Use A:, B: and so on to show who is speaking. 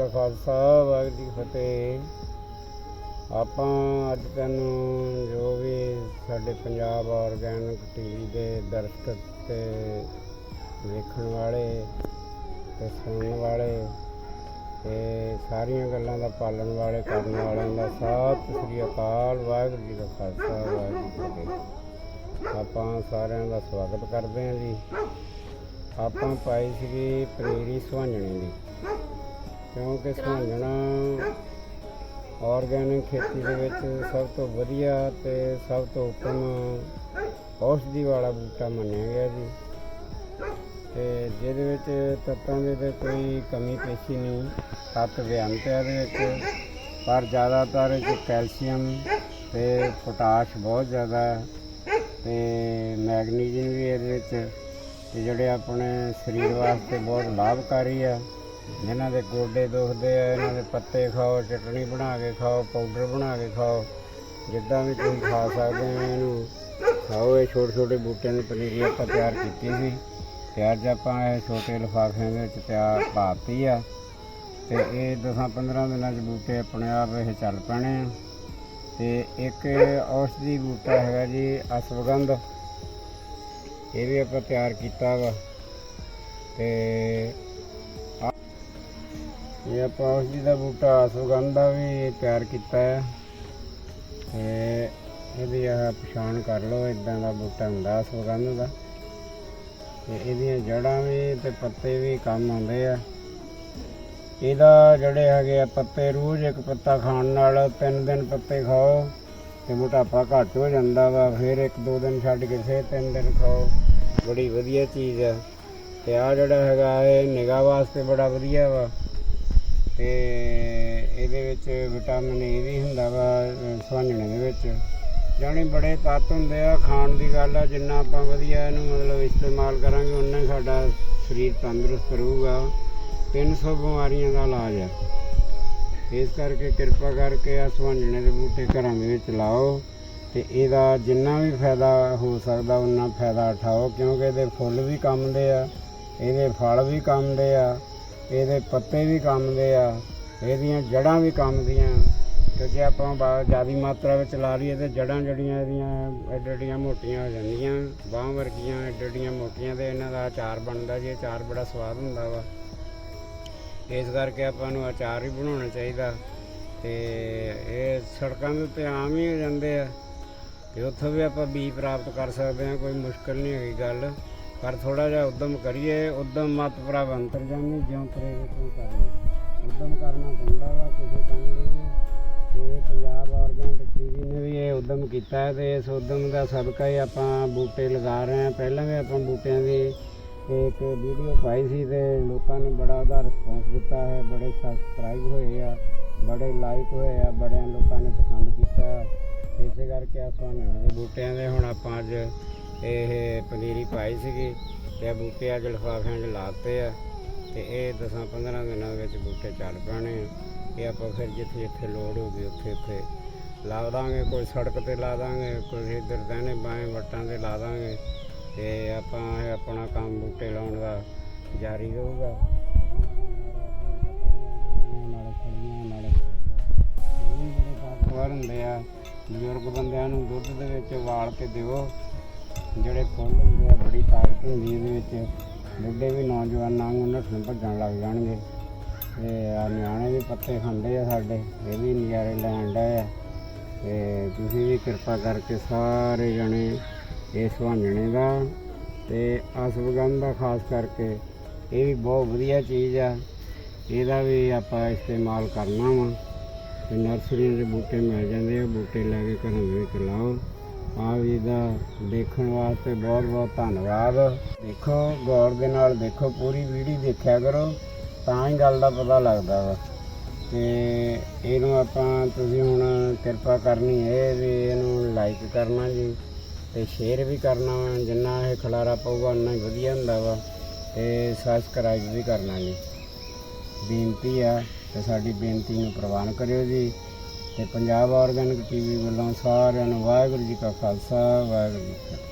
A: ਕਾ ਖਾਲਸਾ, ਵਾਹਿਗੁਰੂ ਜੀ ਕੀ ਫਤਿਹ। ਆਪਾਂ ਅੱਜ ਤੈਨੂੰ ਜੋ ਵੀ ਸਾਡੇ ਪੰਜਾਬ ਆਰਗੈਨਿਕ ਟੀਵੀ ਦੇ ਦਰਸ਼ਕ ਤੇ ਵੇਖਣ ਵਾਲੇ ਤੇ ਸੁਣਨ ਵਾਲੇ ਤੇ ਸਾਰੀਆਂ ਗੱਲਾਂ ਦਾ ਪਾਲਣ ਵਾਲੇ, ਕਰਨ ਵਾਲਿਆਂ ਦਾ ਸਾਥ ਸ੍ਰੀ ਅਕਾਲ, ਵਾਹਿਗੁਰੂ ਜੀ ਦਾ ਖਾਲਸਾ, ਵਾਹਿਗੁਰੂ ਜੀ ਕੀ ਫਤਿਹ। ਆਪਾਂ ਸਾਰਿਆਂ ਦਾ ਸਵਾਗਤ ਕਰਦੇ ਹਾਂ ਜੀ। ਆਪਾਂ ਪਾਈ ਸੀਗੀ ਪਨੀਰੀ ਸੁਹਾਂਜਣੇ ਦੀ। ਕਿਉਂਕਿ ਸੁਹਾਂਜਣਾ ਆਰਗੈਨਿਕ ਖੇਤੀ ਦੇ ਵਿੱਚ ਸਭ ਤੋਂ ਵਧੀਆ ਤੇ ਸਭ ਤੋਂ ਉੱਤਮ ਔਸ਼ਧੀ ਵਾਲਾ ਬੂਟਾ ਮੰਨਿਆ ਗਿਆ ਜੀ। ਤੇ ਜਿਹਦੇ ਵਿੱਚ ਤੱਤਾਂ ਦੇ ਤੇ ਕੋਈ ਕਮੀ ਪੇਸ਼ੀ ਨਹੀਂ, ਤੱਤ ਵਿਅੰਤ ਹੈ ਇਹਦੇ ਵਿੱਚ। ਪਰ ਜ਼ਿਆਦਾਤਰ ਇਹ 'ਚ ਕੈਲਸ਼ੀਅਮ ਤੇ ਪੋਟਾਸ਼ ਬਹੁਤ ਜ਼ਿਆਦਾ ਹੈ ਤੇ ਮੈਗਨੀਜ਼ੀਅਮ ਵੀ ਇਹਦੇ ਵਿੱਚ, ਤੇ ਜਿਹੜੇ ਆਪਣੇ ਸਰੀਰ ਵਾਸਤੇ ਬਹੁਤ ਲਾਭਕਾਰੀ ਆ। ਜਿਨ੍ਹਾਂ ਦੇ ਗੋਡੇ ਦੁਖਦੇ ਆ, ਇਹਨਾਂ ਦੇ ਪੱਤੇ ਖਾਓ, ਚਟਣੀ ਬਣਾ ਕੇ ਖਾਓ ਪਾਊਡਰ ਬਣਾ ਕੇ ਖਾਓ। ਜਿੱਦਾਂ ਵੀ ਤੁਸੀਂ ਖਾ ਸਕਦੇ ਹੋ ਇਹਨੂੰ ਖਾਓ। ਇਹ ਛੋਟੇ ਛੋਟੇ ਬੂਟਿਆਂ ਦੀ ਪਨੀਰੀ ਆਪਾਂ ਤਿਆਰ ਕੀਤੀ ਸੀ। ਤੇ ਅੱਜ ਆਪਾਂ ਇਹ ਛੋਟੇ ਲਿਫਾਫਿਆਂ ਦੇ ਵਿੱਚ ਤਿਆਰ ਪਾਤੀ ਆ। ਤੇ ਇਹ 10-15 ਦਿਨਾਂ 'ਚ ਬੂਟੇ ਆਪਣੇ ਆਪ ਇਹ ਚੱਲ ਪੈਣੇ ਆ। ਤੇ ਇੱਕ ਔਸ਼ਧੀ ਬੂਟਾ ਹੈਗਾ ਜੀ, ਅਸਵਗੰਧ। ਇਹ ਵੀ ਆਪਾਂ ਤਿਆਰ ਕੀਤਾ ਵਾ। ਤੇ ਇਹ ਆਪਾਂ ਔਸ਼ਧੀ ਦਾ ਬੂਟਾ ਅਸਵਗੰਧ ਦਾ ਵੀ ਤਿਆਰ ਕੀਤਾ ਹੈ। ਤੇ ਇਹਦੀ ਆਹ ਪਛਾਣ ਕਰ ਲਓ ਇਦਾਂ ਦਾ ਬੂਟਾ ਹੁੰਦਾ ਅਸਵਗੰਧ ਦਾ। ਤੇ ਇਹਦੀਆਂ ਜੜਾਂ ਵੀ ਤੇ ਪੱਤੇ ਵੀ ਕੰਮ ਆਉਂਦੇ ਆ। ਇਹਦਾ ਜਿਹੜੇ ਹੈਗੇ ਆ ਪੱਤੇ, ਰੋਜ਼ ਇੱਕ ਪੱਤਾ ਖਾਣ ਨਾਲ ਤਿੰਨ ਦਿਨ ਪੱਤੇ ਖਾਓ ਤੇ ਮੋਟਾਪਾ ਘੱਟ ਹੋ ਜਾਂਦਾ ਵਾ, ਫਿਰ ਇੱਕ ਦੋ ਦਿਨ ਛੱਡ ਕੇ ਫਿਰ ਤਿੰਨ ਦਿਨ ਖਾਓ। ਬੜੀ ਵਧੀਆ ਚੀਜ਼ ਆ। ਤੇ ਆ ਜਿਹੜਾ ਹੈਗਾ, ਇਹ ਨਿਗਾਹ ਵਾਸਤੇ ਬੜਾ ਵਧੀਆ ਵਾ। ਤੇ ਇਹਦੇ ਵਿੱਚ ਵਿਟਾਮਿਨ ਏ ਵੀ ਹੁੰਦਾ ਵਾ, ਅਹ ਦੇ ਵਿੱਚ। ਜਾਣੀ ਬੜੇ ਤੱਤ ਹੁੰਦੇ ਆ, ਖਾਣ ਦੀ ਗੱਲ ਆ, ਜਿੰਨਾ ਆਪਾਂ ਵਧੀਆ ਇਹਨੂੰ ਮਤਲਬ ਇਸਤੇਮਾਲ ਕਰਾਂਗੇ ਉਨਾ ਹੀ ਸਾਡਾ ਸਰੀਰ ਤੰਦਰੁਸਤ ਰਹੂਗਾ। 300 ਬਿਮਾਰੀਆਂ ਦਾ ਇਲਾਜ ਆ। ਇਸ ਕਰਕੇ ਕਿਰਪਾ ਕਰਕੇ ਆ ਸੁਹਾਂਜਣੇ ਦੇ ਬੂਟੇ ਘਰਾਂ ਦੇ ਵਿੱਚ ਲਾਓ ਤੇ ਇਹਦਾ ਜਿੰਨਾ ਵੀ ਫਾਇਦਾ ਹੋ ਸਕਦਾ ਉਨਾ ਫਾਇਦਾ ਉਠਾਓ, ਕਿਉਂਕਿ ਇਹਦੇ ਫੁੱਲ ਵੀ ਕੰਮ ਦੇ ਆ, ਇਹਦੇ ਫਲ ਵੀ ਕੰਮ ਦੇ ਆ। ਇਹਦੇ ਪੱਤੇ ਵੀ ਕੰਮ ਦੇ ਆ, ਇਹਦੀਆਂ ਜੜਾਂ ਵੀ ਕੰਮ ਦੀਆਂ। ਤੇ ਜੇ ਆਪਾਂ ਬਾ- ਜ਼ਿਆਦੀ ਮਾਤਰਾ ਵਿੱਚ ਲਾ ਲਈਏ ਤੇ ਜੜਾਂ ਜੜੀਆਂ ਇਹਦੀਆਂ ਐਡਡੀਆਂ ਮੋਟੀਆਂ ਹੋ ਜਾਂਦੀਆਂ। ਬਾਹਾਂ ਵਰਗੀਆਂ ਐਡਡੀਆਂ ਮੋਟੀਆਂ ਤੇ ਇਹਨਾਂ ਦਾ ਅਚਾਰ ਬਣਦਾ ਜੀ ਅਚਾਰ ਬੜਾ ਸਵਾਦ ਹੁੰਦਾ ਵਾ। ਇਸ ਕਰਕੇ ਆਪਾਂ ਨੂੰ ਅਚਾਰ ਹੀ ਬਣਾਉਣਾ ਚਾਹੀਦਾ। ਤੇ ਇਹ ਸੜਕਾਂ ਦੇ ਉੱਤੇ ਆਮ ਹੀ ਹੋ ਜਾਂਦੇ ਆ। ਤੇ ਉੱਥੋਂ ਵੀ ਆਪਾਂ ਬੀ ਪ੍ਰਾਪਤ ਕਰ ਸਕਦੇ ਹਾਂ, ਕੋਈ ਮੁਸ਼ਕਲ ਨਹੀਂ ਹੈਗੀ ਗੱਲ। ਪਰ ਥੋੜਾ ਜਿਹਾ ਉਦਮ ਕਰੀਏ, ਉਦਮ ਮਤ ਪ੍ਰਭ ਅੰਤਰ ਜਾਮੀ ਜਿਉਂ ਪ੍ਰੇਰਿਤ ਨੂੰ ਕਰਨਾ। ਉਦਮ ਕਰਨਾ ਪੈਂਦਾ ਵਾ, ਕਿਸੇ ਕੰਮ ਲਈ ਤੇ ਇਹ ਪੰਜਾਬ ਆਰਗੈਨਿਕ ਟੀਵੀ ਨੇ ਵੀ ਇਹ ਉਦਮ ਕੀਤਾ ਹੈ ਤੇ ਇਸ ਉਦਮ ਦਾ ਸਦਕਾ ਹੀ ਆਪਾਂ ਬੂਟੇ ਲਗਾ ਰਹੇ ਹਾਂ। ਪਹਿਲਾਂ ਵੀ ਆਪਾਂ ਬੂਟਿਆਂ ਦੀ ਇੱਕ ਵੀਡੀਓ ਪਾਈ ਸੀ ਤੇ ਲੋਕਾਂ ਨੇ ਬੜਾ ਉਹਦਾ ਰਿਸਪੌਂਸ ਦਿੱਤਾ ਹੈ, ਬੜੇ ਸਬਸਕ੍ਰਾਈਬ ਹੋਏ ਆ, ਬੜੇ ਲਾਈਕ ਹੋਏ ਆ, ਬੜਿਆਂ ਲੋਕਾਂ ਨੇ ਪਸੰਦ ਕੀਤਾ। ਇਸੇ ਕਰਕੇ ਆਪਾਂ ਨਵੇਂ ਬੂਟਿਆਂ ਦੇ। ਹੁਣ ਆਪਾਂ ਅੱਜ ਇਹ ਪਨੀਰੀ ਪਾਈ ਸੀਗੀ ਤੇ ਬੂਟੇ ਅੱਜ ਲਿਫਾਫਿਆਂ 'ਚ ਲਾਤੇ ਆ ਤੇ ਇਹ 10-15 ਦਿਨਾਂ ਵਿੱਚ ਬੂਟੇ ਚੱਲ ਪੈਣੇ ਆ। ਇਹ ਆਪਾਂ ਫਿਰ ਜਿੱਥੇ ਜਿੱਥੇ ਲੋੜ ਹੋਊਗੀ ਉੱਥੇ ਉੱਥੇ ਲਾ ਦਾਂਗੇ ਕੋਈ ਸੜਕ ਤੇ ਲਾ ਦਾਂਗੇ ਕੋਈ ਇੱਧਰ ਦਾਣੇ ਬਾਵੇਂ ਵੱਟਾਂ ਤੇ ਲਾ ਦਾਂਗੇ ਤੇ ਆਪਾਂ ਇਹ ਆਪਣਾ ਕੰਮ ਬੂਟੇ ਲਾਉਣ ਦਾ ਜਾਰੀ ਰਹੂਗਾ। ਨਾਲੇ ਫਲੀਆਂ, ਹੁੰਦੇ ਆ ਬਜ਼ੁਰਗ ਬੰਦਿਆਂ ਨੂੰ ਦੁੱਧ ਦੇ ਵਿੱਚ ਵਾਲ ਕੇ ਦਿਓ। ਜਿਹੜੇ ਫੁੱਲ ਹੁੰਦੇ ਆ, ਬੜੀ ਤਾਕਤ ਹੁੰਦੀ ਇਹਦੇ ਵਿੱਚ। ਬੁੱਢੇ ਵੀ ਨੌਜਵਾਨਾਂ ਨੂੰ ਨੱਠਣ ਭੱਜਣ ਲੱਗ ਜਾਣਗੇ। ਤੇ ਆ ਨਿਆਣੇ ਵੀ ਪੱਤੇ ਖਾਂਦੇ ਆ ਸਾਡੇ, ਇਹ ਵੀ ਨਜ਼ਾਰੇ ਲੈਣ ਡਏ ਆ। ਤੇ ਤੁਸੀਂ ਵੀ ਕਿਰਪਾ ਕਰਕੇ ਸਾਰੇ ਜਣੇ ਇਸ ਸੁਹਾਂਜਣੇ ਦਾ ਤੇ ਅਸਵਗੰਧ ਦਾ ਖਾਸ ਕਰਕੇ ਇਹ ਵੀ ਬਹੁਤ ਵਧੀਆ ਚੀਜ਼ ਆ। ਇਹਦਾ ਵੀ ਆਪਾਂ ਇਸਤੇਮਾਲ ਕਰਨਾ ਵਾ। ਤੇ ਨਰਸਰੀਆਂ ਦੇ ਬੂਟੇ ਮਿਲ ਜਾਂਦੇ ਆ, ਬੂਟੇ ਲੈ ਕੇ ਘਰਾਂ ਦੇ ਵਿੱਚ ਲਾਓ। ਹਾਂ ਵੀ ਦਾ ਦੇਖਣ ਵਾਸਤੇ ਬਹੁਤ ਬਹੁਤ ਧੰਨਵਾਦ। ਦੇਖੋ, ਗੌਰ ਦੇ ਨਾਲ ਦੇਖੋ, ਪੂਰੀ ਵੀਡੀਓ ਦੇਖਿਆ ਕਰੋ, ਤਾਂ ਹੀ ਗੱਲ ਦਾ ਪਤਾ ਲੱਗਦਾ ਵਾ। ਤੇ ਇਹਨੂੰ ਆਪਾਂ, ਤੁਸੀਂ ਹੁਣ ਕਿਰਪਾ ਕਰਨੀ ਹੈ ਵੀ ਇਹਨੂੰ ਲਾਈਕ ਕਰਨਾ ਜੀ, ਤੇ ਸ਼ੇਅਰ ਵੀ ਕਰਨਾ ਵਾ, ਜਿੰਨਾ ਇਹ ਖਲਾਰਾ ਪਊਗਾ ਉਨਾ ਹੀ ਵਧੀਆ ਹੁੰਦਾ ਵਾ, ਤੇ ਸਬਸਕ੍ਰਾਈਬ ਵੀ ਕਰਨਾ ਜੀ। ਬੇਨਤੀ ਆ, ਤੇ ਸਾਡੀ ਬੇਨਤੀ ਨੂੰ ਪ੍ਰਵਾਨ ਕਰਿਓ ਜੀ। ਤੇ ਪੰਜਾਬ ਆਰਗੈਨਿਕ ਟੀਵੀ ਵੱਲੋਂ ਸਾਰਿਆਂ ਨੂੰ ਵਾਹਿਗੁਰੂ ਜੀ ਕਾ ਖਾਲਸਾ, ਵਾਹਿਗੁਰੂ ਜੀ ਕੀ ਫਤਿਹ।